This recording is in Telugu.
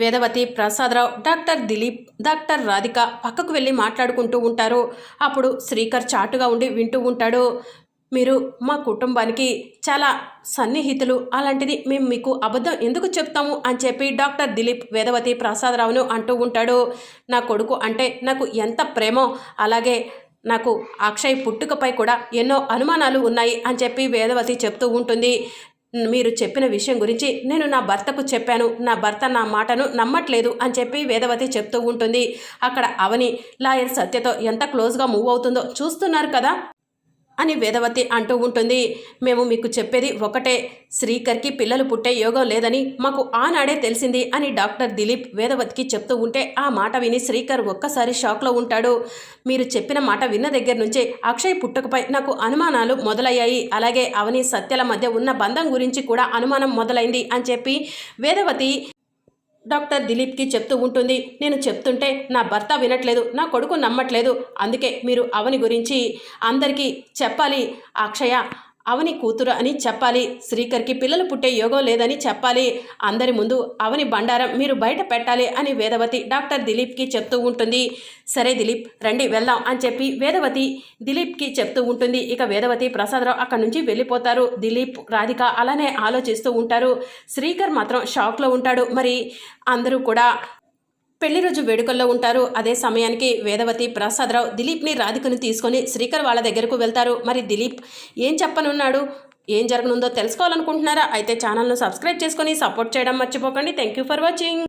వేదవతి ప్రసాదరావు డాక్టర్ దిలీప్ డాక్టర్ రాధిక పక్కకు వెళ్ళి మాట్లాడుకుంటూ ఉంటారు. అప్పుడు శ్రీకర్ చాటుగా ఉండి వింటూ ఉంటాడు. మీరు మా కుటుంబానికి చాలా సన్నిహితులు. అలాంటిది మేము మీకు అబద్ధం ఎందుకు చెప్తాము అని చెప్పి డాక్టర్ దిలీప్ వేదవతి ప్రసాదరావును అంటూ ఉంటాడు. నా కొడుకు అంటే నాకు ఎంత ప్రేమో అలాగే నాకు అక్షయ్ పుట్టుకపై కూడా ఎన్నో అనుమానాలు ఉన్నాయి అని చెప్పి వేదవతి చెప్తూ ఉంటుంది. మీరు చెప్పిన విషయం గురించి నేను నా భర్తకు చెప్పాను. నా భర్త నా మాటను నమ్మట్లేదు అని చెప్పి వేదవతి చెప్తూ ఉంటుంది. అక్కడ అవని లాయర్ సత్యతో ఎంత క్లోజ్గా మూవ్ అవుతుందో చూస్తున్నారు కదా? అని వేదవతి అంటూ ఉంటుంది. మేము మీకు చెప్పేది ఒకటే. శ్రీకర్కి పిల్లలు పుట్టే యోగం లేదని మాకు ఆనాడే తెలిసింది అని డాక్టర్ దిలీప్ వేదవతికి చెప్తూ ఉంటే ఆ మాట విని శ్రీకర్ ఒక్కసారి షాక్లో ఉంటాడు. మీరు చెప్పిన మాట విన్న దగ్గర నుంచే అక్షయ్ పుట్టుకపై నాకు అనుమానాలు మొదలయ్యాయి. అలాగే అవని సత్యల మధ్య ఉన్న బంధం గురించి కూడా అనుమానం మొదలైంది అని చెప్పి వేదవతి డాక్టర్ దిలీప్కి చెప్తూ ఉంటుంది. నేను చెప్తుంటే నా భర్త వినట్లేదు నా కొడుకు నమ్మట్లేదు. అందుకే మీరు అవని గురించి అందరికీ చెప్పాలి. అక్షయ అవని కూతురు అని చెప్పాలి. శ్రీకర్కి పిల్లలు పుట్టే యోగం లేదని చెప్పాలి. అందరి ముందు అవని బండారం మీరు బయట పెట్టాలి అని వేదవతి డాక్టర్ దిలీప్కి చెప్తూ ఉంటుంది. సరే దిలీప్ రండి వెళ్దాం అని చెప్పి వేదవతి దిలీప్కి చెప్తూ ఉంటుంది. ఇక వేదవతి ప్రసాదరావు అక్కడి నుంచి వెళ్ళిపోతారు. దిలీప్ రాధిక అలానే ఆలోచిస్తూ ఉంటారు. శ్రీకర్ మాత్రం షాక్లో ఉంటాడు. మరి అందరూ కూడా పెళ్ళి రోజు వేడుకల్లో ఉంటారు. అదే సమయానికి వేదవతి ప్రసాదరావు దిలీప్ని రాధికను తీసుకొని శ్రీకర్ వాళ్ళ దగ్గరకు వెళ్తారు. మరి దిలీప్ ఏం చెప్పనున్నాడు? ఏం జరగనుందో తెలుసుకోవాలనుకుంటున్నారా? అయితే ఛానల్ను సబ్స్క్రైబ్ చేసుకొని సపోర్ట్ చేయడం మర్చిపోకండి. Thank you for watching.